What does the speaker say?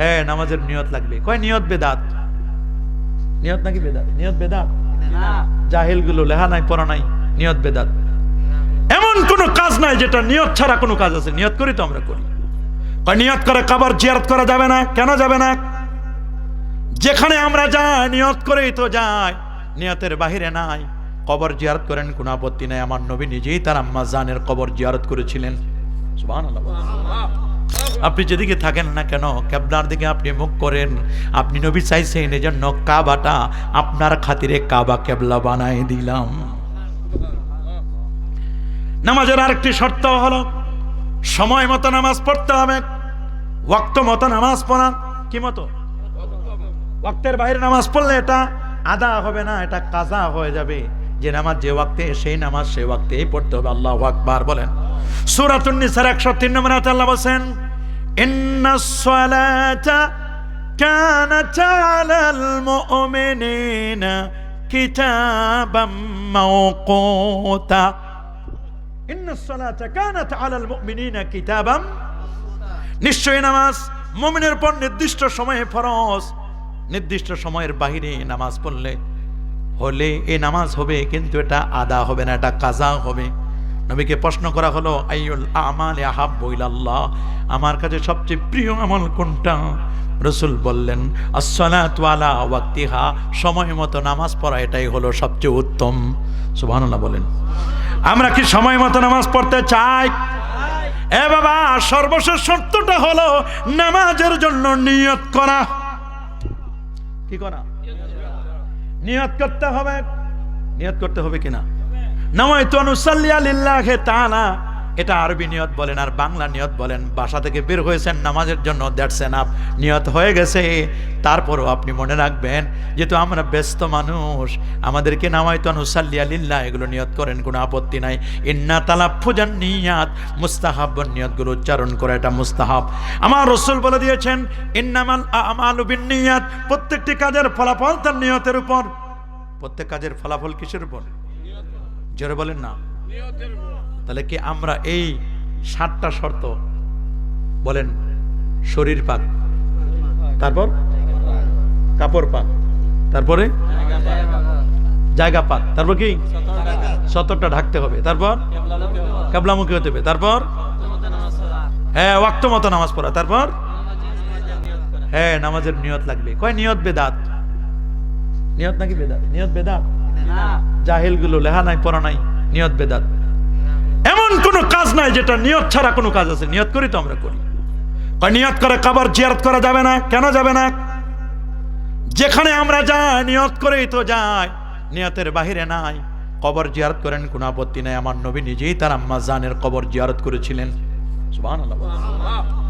হ্যাঁ নামাজের নিয়ত লাগবে। কয় নিয়ত বেদাত? নিয়ত নাকি বেদাত? নিয়ত বেদাত? জাহিলগুলো লেহা নাই, পড়া নাই, নিয়ত বেদাত। এমন কোনো কাজ নাই যেটা নিয়ত ছাড়া কোনো কাজ আছে। নিয়ত করি তো আমরা করি। কয় নিয়ত করে কাবার, জিয়ারত করা যাবে না? কেন যাবে না? যেখানে আমরা যাই, নিয়ত করেই তো যাই। নিয়তের বাহিরে নাই। কবর জিয়ারত করেন, কোনো আপত্তি নাই। আমার নবী নিজেই তার আম্মা জানের কবর জিয়ারত করেছিলেন। সুবহানাল্লাহ। আপনি যেদিকে থাকেন না কেন ক্যাবলার দিকে আপনি মুখ করেন। আপনি নবী চাইছেন এই জন্য কাবাটা আপনার খাতিরে কাবা কেবলা বানাই দিলাম। নামাজের আরেকটি শর্ত হলো, সময় মতো নামাজ পড়তে হবে, ওয়াক্ত মতো নামাজ পড়া। কি মতো? ওয়াক্তের বাইরে নামাজ পড়লে এটা আদা হবে না, এটা কাজা হয়ে যাবে। যে নামাজ যে ওয়াক্তে, সেই নামাজ সেই ওয়াক্তেই পড়তে হবে, আল্লাহ আকবার বলেন। সূরাতুন নিসার 103 নম্বর আল্লাহ বলেন ইন্নাস সালাতা কানাত আলাল মুমিনিনা কিতাবাম মাওকুতা ইন্নাস সালাতা কানাত আলাল মুমিনিনা কিতাবাম নিশ্চয়ই নামাজ মুমিনের পর নির্দিষ্ট সময়ে ফরজ, নির্দিষ্ট সময়ের বাহিরে নামাজ পড়লে হলে এ নামাজ হবে, কিন্তু এটা আদা হবে না, এটা কাজা হবে। নবীকে প্রশ্ন করা হলো আইউল আমাল আহাব্বু ইলাল্লাহ? আমার কাছে সবচেয়ে প্রিয় আমল কোনটা? রসুল বললেন, আসসালাতু আলা ওয়াক্তিহা। সময় মতো নামাজ পড়া এটাই হলো সবচেয়ে উত্তম। সুবহানাল্লাহ বলেন। আমরা কি সময় মতো নামাজ পড়তে চাই? এ বাবা, সর্বশেষ শর্তটা হলো নামাজের জন্য নিয়ত করা। কি করা? নিয়ত করতে হবে। নিয়ত করতে হবে কিনা? নামাই তো অনুসাল্লিয়া লিল্লাহে তাআলা। এটা আরবি নিয়ত বলেন, আর বাংলা নিয়ত বলেন, বাসা থেকে বের হয়েছেন, নামাজের জন্য দ্যাটস এনাফ। নিয়ত হয়ে গেছে। তারপরও আপনি মনে রাখবেন, যেহেতু আমরা ব্যস্ত মানুষ, আমাদেরকে নামাইতো অনুসাল্লিয়া লিল্লাহ এগুলো নিয়ত করেন, কোনো আপত্তি নাই। ইন্না তালাফুজান নিয়াত, মুস্তাহাব নিয়তগুলো উচ্চারণ করে এটা মুস্তাহাব। আমার রসুল বলে দিয়েছেন, ইন্নামাল আমালু বিন নিয়াত প্রত্যেকটি কাজের ফলাফল তার নিয়তের উপর। প্রত্যেক কাজের ফলাফল কিসের উপর? জোরে বলেন না। তাহলে কি আমরা এই সাতটা শর্ত বলেন, শরীর পাক, তারপর কাপড় পাক, তারপরে জায়গা পাক, তারপর কি? সতরটা ঢাকতে হবে, তারপর কাবলামুখী হতে হবে, তারপর হ্যাঁ ওয়াক্ত মতো নামাজ পড়া, তারপর হ্যাঁ নামাজের নিয়ত লাগবে। কয় নিয়ত বেদাত? নিয়ত নাকি বেদাত? নিয়ত বেদাত? জাহিলগুলো লেহা নাই, পড়া নাই, নিয়ত বেদাত। এমন কোনো কাজ নাই যেটা নিয়ত ছাড়া কোনো কাজ আছে। নিয়ত করি তো আমরা করি। নিয়ত করে কাবার, জিয়ারত করা যাবে না? কেন যাবে না? যেখানে আমরা যাই, নিয়ত করেই তো যাই। নিয়তের বাহিরে নাই। কবর জিয়ারত করেন, কোনো আপত্তি নাই। আমার নবী নিজেই তার আম্মা জানের কবর জিয়ারত করেছিলেন। সুবহানাল্লাহ।